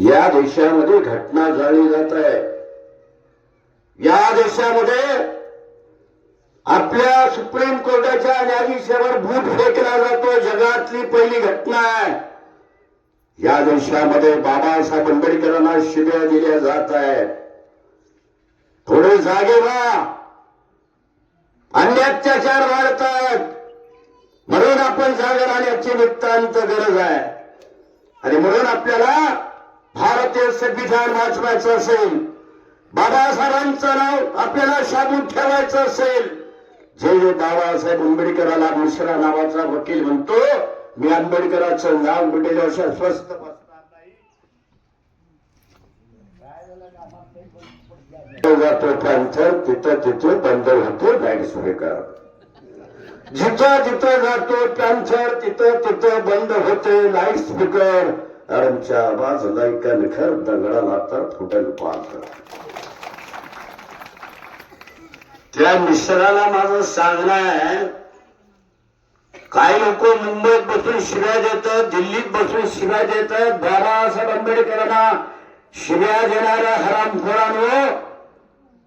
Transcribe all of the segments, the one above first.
या देशामध्ये घटना झाली जात आहे. या देशामध्ये आपल्या सुप्रीम कोर्टाच्या न्यायाधीशावर भूत फेकला जातो. जगातली पहिली घटना आहे. या देशामध्ये बाबासाहेब आंबेडकरांना शिव्या दिल्या जात आहे थोडे जागे व्हा. अन्य अत्याचार वाढतात. म्हणून आपण जागा राहण्याची नितांत गरज आहे. आणि म्हणून आपल्याला भारतीय संविधान वाचवायचं असेल बाबासाहेबांचं नाव आपल्याला शाबून ठेवायचं असेल जे जे बाबासाहेब आंबेडकराला दुसऱ्या नावाचा वकील म्हणतो मी आंबेडकराचं नाव मिळेल्याशिवाय स्वस्त जातो पॅन्थर तिथं तिथं बंद होतो लाइट स्वीकार जिथं जिथं जातो पॅन्थर तिथं तिथं बंद होते लाइट स्पीकर आमच्या आवाज कणखर दगडाला तर फुटल पाहत त्या मिश्राला माझं सांगणं आहे काही लोक मुंबईत बसून शिव्या देतात दिल्लीत बसून शिव्या देतात. बाबासाहेब आंबेडकरांना शिव्या देणाऱ्या हरामखोरांवर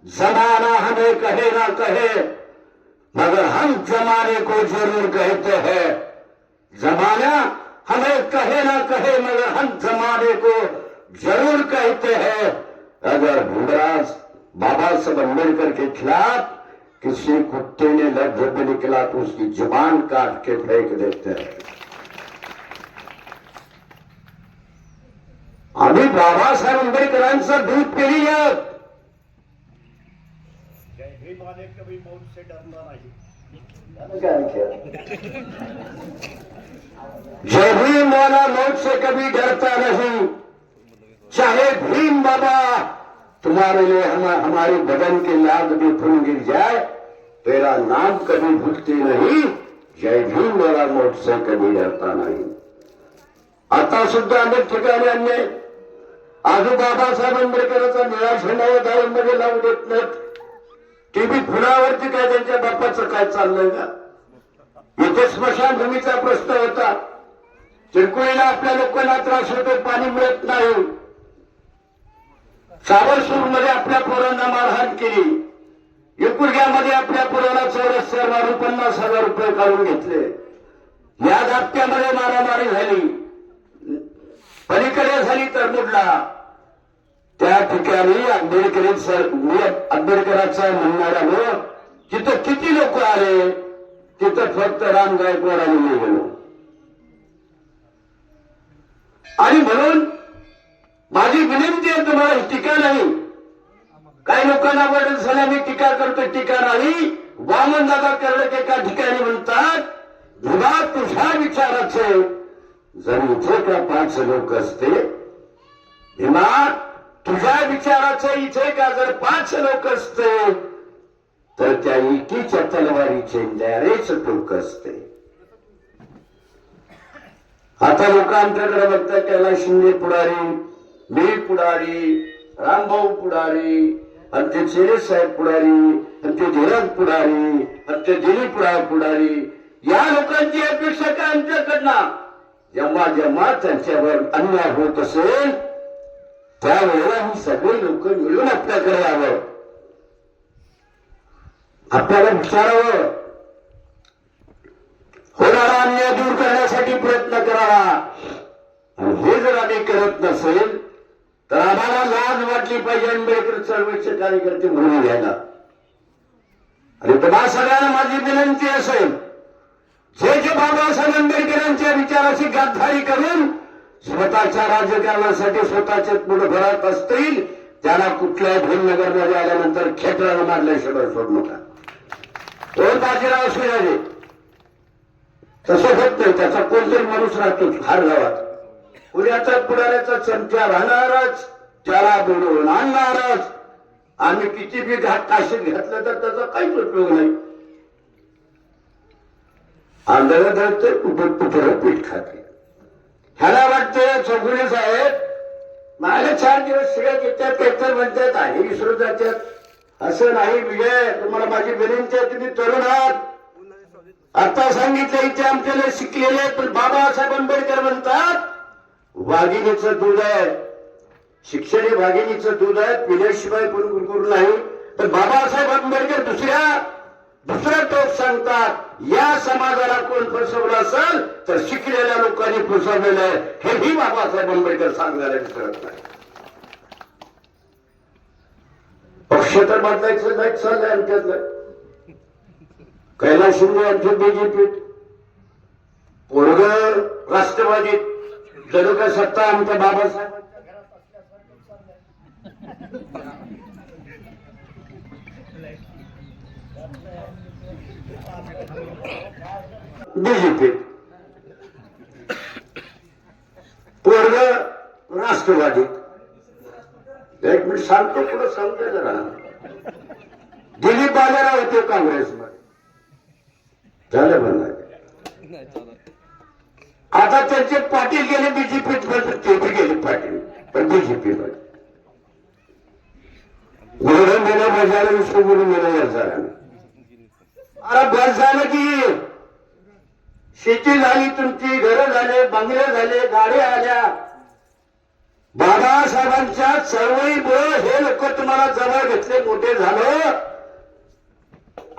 जमाना हमें कहे ना कहे मगर हम जमाने को जरूर कहते हैं. जमाना हमें कहे ना कहे मगर हम जमाने को जरूर कहते हैं। अगर भीमराज बाबा साहब अम्बेडकर के खिलाफ किसी कुत्ते ने लफ्ज निकला तो उसकी जुबान काट के फेंक देते हैं। आम्ही बाबासाहेब आंबेडकरांचं दूध पिली मौत से डरना नहीं। जय भीम वाला मौत से कभी डरता नहीं। चाहे भीम बाबा तुम्हारे लिए हम हमारे बदन के लाद भी खून गिर जाए तेरा नाम कभी भूलती नाही। जय भीम वाला मौत से कभी डरता नहीं। आता सुद्धा अनेक ठिकाणी अन्याय आजू बाबासाहेब आंबेडकरांचा निळा झेंडा दाळीमध्ये लावून देत नाहीत. टीव्ही फुलावरती काय त्यांच्या बापाचं काय चाललंय का? इथे स्मशानभूमीचा प्रश्न होता. चिरकुळीला आपल्या लोकांना त्रास होतो पाणी मिळत नाही. सावरसूरमध्ये आपल्या पोरांना मारहाण केली. एकुरग्यामध्ये आपल्या पोराला चौरस्त्यावर मारून पन्नास हजार रुपये काढून घेतले. या दाप्त्यामध्ये मारामारी झाली. पलीकडे झाली तरमुडला त्या ठिकाणी आंबेडकर मी आंबेडकराचा आलो तिथं किती लोक आले? तिथं फक्त राम गायकवाड आणि मी गेलो. आणि म्हणून माझी विनंती आहे तुम्हाला ही टीका नाही. काही लोकांना वाटत झाल्या मी टीका करतो टीका नाही. वामन दादा कर्णक एका ठिकाणी म्हणतात भुगा तुझ्या विचाराचे. जर इथे का पाच लोक असते भीमा तुझ्या विचाराचं इथे का जर पाच लोक असते तर त्या इकीच्या तलवारीचे नॅरेच टोक असते. आता लोक आमच्याकडे बघतात त्याला शिंदे पुढारी मी पुढारी रामभाऊ पुढारी आणि ते चेरे साहेब पुढारी आणि ते धीरज पुढारी आणि ते दिलीप राव पुढारी. या लोकांची अपेक्षा काय आमच्याकडनं? जेव्हा जेव्हा त्यांच्यावर अन्याय होत असेल त्यावेळेला ही सगळे लोक मिळून आपल्याकडे यावं. आपल्याला विचारावं. होणारा अन्याय दूर करण्यासाठी प्रयत्न करावा. आणि हे जर आम्ही करत नसेल तर आम्हाला लाज वाटली पाहिजे आंबेडकर चळवळीचे कार्यकर्ते म्हणून घ्यायला. आणि तुम्हा सगळ्यांना माझी विनंती असेल जे जे बाबासाहेब आंबेडकरांच्या विचाराची गाद्धारी करून स्वतःच्या राजकारणासाठी स्वतःच्या पुढे भरत असतील त्याला कुठल्याही भीमनगरमध्ये आल्यानंतर खेत्राला मारल्याशिवाय सोडू नका. कोण बाजीराव शिवाजी. तसं होत नाही त्याचा कोणतरी माणूस राहतो हार गावात. उद्याचा पुढाऱ्याचा चमचा राहणारच त्याला बोलवून आणणारच. आम्ही किती बी घाट काशीत घातलं तर त्याचा काहीच उपयोग नाही. आंधळ धरते कुठं कुठं पीठ खाते. ह्याला वाटतं चौगुले साहेब माझ्या चार दिवस शिव्या येतात काहीतरी म्हणतात आहे विसरून जातात असं नाही विजय तुम्हाला माझी विनंती आहे तुम्ही तरुण आहात. आता सांगितलं इथे आमच्याला शिकलेले पण बाबासाहेब आंबेडकर म्हणतात वाघिणीचं दूध आहे. शिक्षण हे भागिनीचं दूध आहे पिल्याशिवाय पण गुरुकुर नाही. तर बाबासाहेब आंबेडकर दुसऱ्या दुसरा टोक सांगतात या समाजाला कोण फसवलं असेल तर शिकलेल्या लोकांनी फसवलेलं आहे. हेही बाबासाहेब आंबेडकर सांगायला विसरत नाही पक्ष बदलायचं नाही चाललंय आमच्यातलं कैलास शिंदे आमचे बीजेपी पोरग राष्ट्रवादीत जणू काय सत्ता आमच्या बाबासाहेब? बीजेपी पोरग राष्ट्रवादी. एक मिनिट सांगतो पुढे सांगतोय जरा? बाजारा होते काँग्रेसमध्ये. झालं म्हणणार आता त्यांचे पाटील गेले बीजेपीत पण ते बी गेले पाटील पण बीजेपी मध्ये. गुरुधन गेलं बजायला विष्णू गुरु गेलं या जरानं अरे बस झालं की. शेती झाली तुमची घरं झाले बंगले झाले गाड्या आल्या. बाबासाहेबांच्या चळवळीमुळे हे लोक तुम्हाला जवळ घेतले मोठे झालं.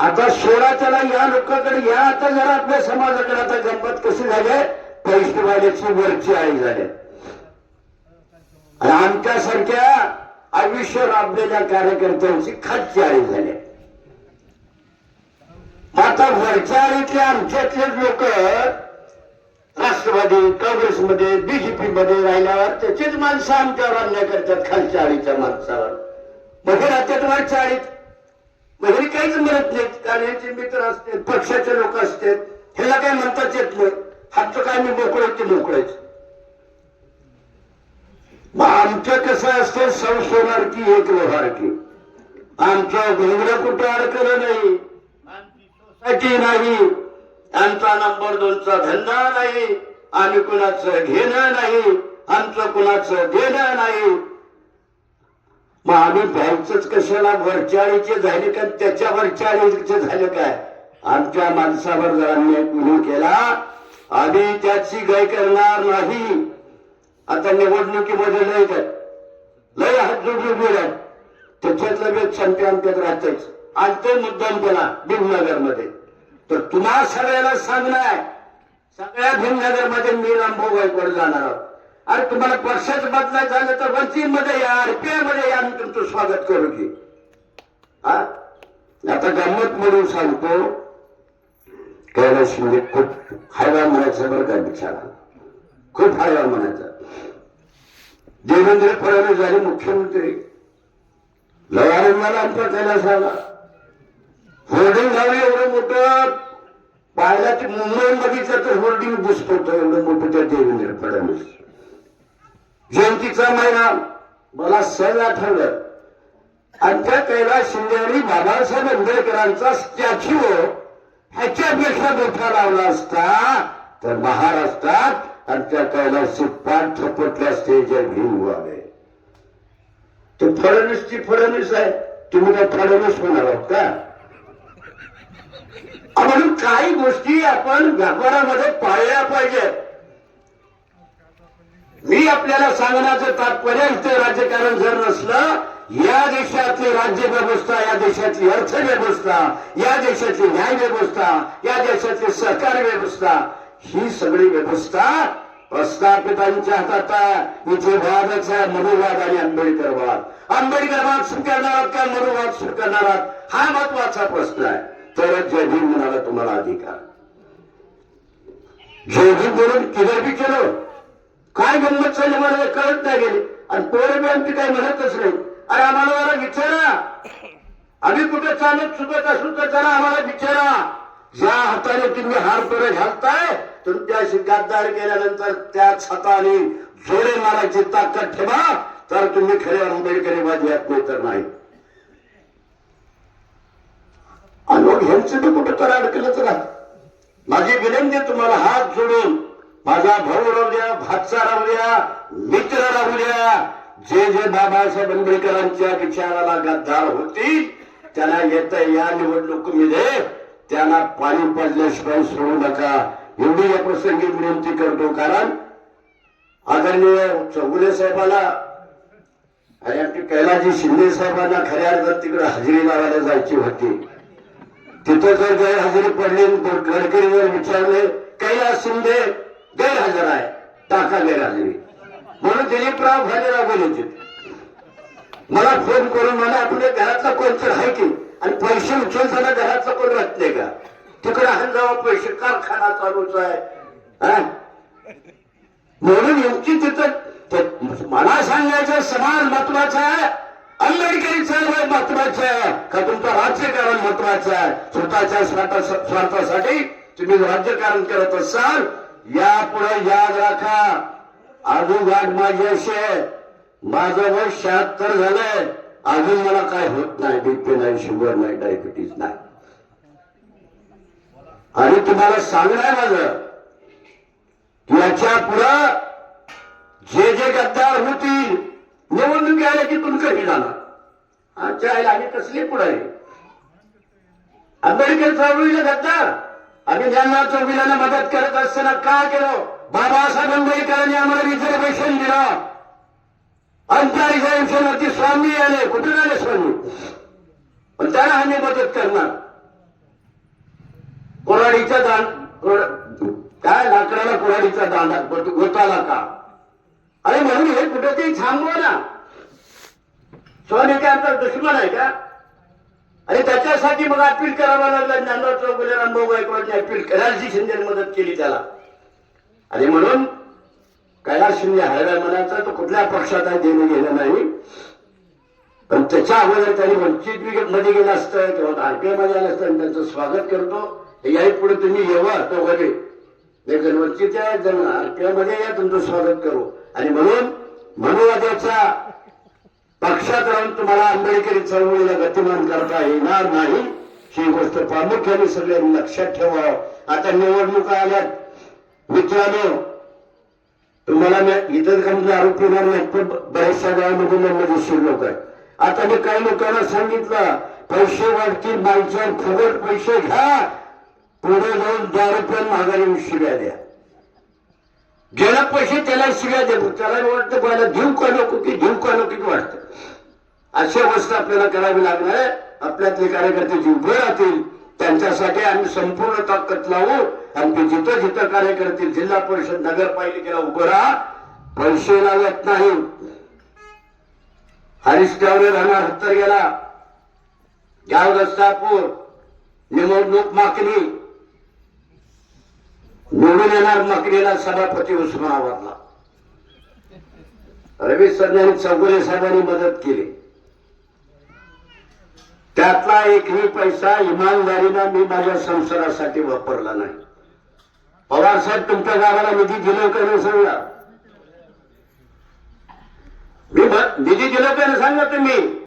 आता सोडा त्याला या लोकांकडे या आता जरा आपल्या समाजाकडे आता गंमत कशी झाली? पैसेवाल्याची वरची आई झाली. आणि आमच्यासारख्या आयुष्य राबलेल्या कार्यकर्त्यांची खालची आई झाली. आता वरच्या आळीतले आमच्यातलेच लोक राष्ट्रवादी काँग्रेसमध्ये बीजेपी मध्ये राहिल्यावर त्याचीच माणसं आमच्यावर अन्याय करतात खालच्या आळीच्या माणसावर. मध्ये राहतात वरच्या आळीत म्हणजे मध्ये काहीच म्हणत नाहीत कारण यांचे मित्र असते पक्षाचे लोक असतात ह्याला काय म्हणताच येत नाही. हातचं काय मी मोकळे ते मोकळेच मग आमचं कसं असतं सौ सोनार की एक लोहार की? आमचं घुंगरं कुठं अडकलं नाही. सोसायटी नाही. आमचा नंबर दोनचा धंदा नाही. आम्ही कुणाचं घेणं नाही. आमचं कुणाचं देणं नाही. मग आम्ही द्यायचंच कशाला वरचाळीचे झाले का? त्याच्या वरचाळीचे झाले काय? आमच्या माणसावर जर अन्याय केला आम्ही त्याची गाय करणार नाही. आता निवडणुकीमध्ये लय काय? लय हात जोडले गेला त्याच्यातलं वेग संपे आमच्यात राहतेच आणि ते मुद्दाम केला भीमनगरमध्ये. तर तुम्हा सगळ्याला सांगणार सगळ्या भीमनगरमध्ये मी रामभाऊ गायकवाड जाणार आहोत. अरे तुम्हाला वर्षाच बदलायचं झालं तर वंचित मध्ये या आरपीआयमध्ये या मी तुमचं स्वागत करू की. आता गंमत म्हणून सांगतो कैलास म्हणजे खूप हायवा म्हणायचं बरं का बिचारा खूप हायवा म्हणायचा. देवेंद्र फडणवीस झाले मुख्यमंत्री. लय आमचा कैलास आला. होर्डिंग झालं एवढं मोठं. पाहिला ते मुंबई बघितलं तर होर्डिंग दिसत होतं एवढं मोठं त्या देवेंद्र फडणवीस. जयंतीचा महिना. मला सहज आठवलं. आणि त्या कैलास शिंदे यांनी बाबासाहेब आंबेडकरांचा स्टॅच्यू ह्याच्यापेक्षा मोठा लावला असता तर महाराष्ट्रात आणि त्या कैलासचे पाठ थपटले असते जे भीम व्हावे ते फडणवीसची फडणवीस आहे. तुम्ही काय फडणवीस होणार आहोत का? म्हणून काही गोष्टी आपण व्यापारामध्ये पाळल्या पाहिजेत. मी आपल्याला सांगण्याचं तात्पर्य ते राजकारण जर नसलं या देशातली राज्य व्यवस्था या देशातली अर्थव्यवस्था या देशातली न्याय व्यवस्था या देशातली सहकार व्यवस्था ही सगळी व्यवस्था प्रस्थापितांच्या हातात आहे. इथे वादाचा मनुवाद आणि आंबेडकरवाद. आंबेडकरवाद स्वीकारणार का मनुवाद स्वीकारणार हा महत्त्वाचा प्रश्न आहे. तरच जय भीम म्हणाला तुम्हाला अधिकार. जय भीम बोलून किधर बी केलं? काय गंमत झाली मला कळत नाही गेली. आणि पोरबी आमची काही म्हणतच नाही. अरे आम्हाला जरा विचारा. आम्ही कुठे चालत चुकत असू तर जरा आम्हाला विचारा. ज्या हाताने तुम्ही हार तोरे घालताय तुमच्याशी गद्दार केल्यानंतर त्याच हाताने जोडे मारायची ताकद ठेवा. तर तुम्ही खरे आंबेडकरीवादी आहात नाही तर नाही. आणि मग ह्यांचं बी कुठं तर अडकलं तर माझी विनंती तुम्हाला हात जोडून माझा भाऊ राहू द्या भाचा राहू द्या मित्र राहू द्या. जे जे बाबासाहेब आंबेडकरांच्या विचाराला गद्दार होतील त्यांना येत या निवडणुकीमध्ये त्यांना पाणी पडल्याशिवाय सोडू नका. एवढी या प्रसंगी विनंती करतो कारण आदरणीय चौगुले साहेबाला आणि आमची कैलाजी शिंदे साहेबांना खऱ्या अर्थात तिकडे हजेरी लावायला जायची होती. तिथं जर गैरहजेरी पडली तर गडकरी जर विचारले कैलास शिंदे गैरहजर आहे. टाका गैरहजरी. म्हणून दिलीपराव भालेराव गेले तिथे मला फोन करून मला आपल्या घरातला कोणतर आहे की? आणि पैसे उचलताना घरातला कोण राहत नाही का? तिकडे हान पैसे. कारखाना चालूच आहे. म्हणून नेमकी तिथं मला सांगायचं समाज महत्त्वाचा आहे. आंबेडकरी चळवळ महत्वाचं आहे. का तुमचं राज्यकारण महत्वाचं आहे? स्वतःच्या स्वार्थासाठी तुम्ही राज्यकारण करत असाल यापुढे याद राखा. अजून माझी अशी आहे. माझं वय शहात्तर झालंय. अजून मला काय होत नाही बीपी नाही शुगर नाही डायबिटीज नाही. आणि तुम्हाला सांगणार आहे माझं. याच्या पुढं जे जे गद्दार होतील निवडणूक आल्या की तुमचं जाणार? आमच्या आईला आम्ही कसली पुढे आंबेडकर चळवळीला गद्दार? आम्ही ज्यांना चौघीला मदत करत असताना का केलं? बाबासाहेब आंबेडकरांनी आम्हाला रिझर्वेशन दिलं. आमच्या रिझर्वेशनवरती स्वामी आले कुठून आले स्वामी? पण त्यांना आम्ही मदत करणार. कोराडीच्या दान कोर- काय लाकडाला कोराडीचा दांडा? गोताला का? अरे म्हणून हे कुठेतरी थांबवा ना. स्वामी काय आमचा दुश्मन आहे का? आणि त्याच्यासाठी मग अपील करावा लागला. ज्ञानराव चौगुले रामभाऊ गायकवाडने अपील करायची शिंदे मदत केली त्याला. आणि म्हणून कैलास शिंदे हळव्या मनाचा तो कुठल्या पक्षात आहे देणं गेलं नाही. पण त्याच्या अगोदर त्यांनी वंचित मध्ये गेलं असतं किंवा आरपीआयमध्ये आलं असतं आणि त्यांचं स्वागत करतो. याही पुढे तुम्ही येवा तो घरी एक जण वंचित आहे जण आरपीआयमध्ये या तुमचं स्वागत करू. आणि म्हणून मनोवाद्याचा पक्षात राहून तुम्हाला आंबेडकरी चळवळीला गतिमान करता येणार नाही. ही गोष्ट प्रामुख्याने सगळ्यांनी लक्षात ठेवावं. आता निवडणुका आल्यात. मित्रांनो तुम्हाला मी इतर काही आरोप येणार नाही पण बऱ्याचशा गावामध्ये नंबर लोक. आहेत आता मी काही लोकांना सांगितलं पैसे वाढतील माणसावर फुगट पैसे घ्या. पुढे जाऊन दहा पण महागारी शिव्या द्या. ज्याला पैसे त्याला शिव्या दे त्याला वाटतं मला देऊ का नको की देऊ का नको की वाटतं. अशी अवस्था आपल्याला करावी लागणार आहे. आपल्यातले कार्यकर्ते जिवभर राहतील. त्यांच्यासाठी आम्ही संपूर्ण ताकद लावू. आणि जिथं जिथं कार्य करतील जिल्हा परिषद नगरपालिकेला उभं राहा. पैसे लागत नाही. हरीश गावडे राहणार हत्तर गेला गाव दस्तापूर निवडणूक मागणी. निवडून येणार मकरीला सभापती उस्मानाबादला. रवी सरने चौगुले साहेबांनी मदत केली. त्यातला एकही पैसा इमानदारीनं मी माझ्या संसारासाठी वापरला नाही. पवार साहेब तुमच्या गावाला निधी दिलं का नाही सांगा? मी निधी दिलं का नाही सांगा तुम्ही?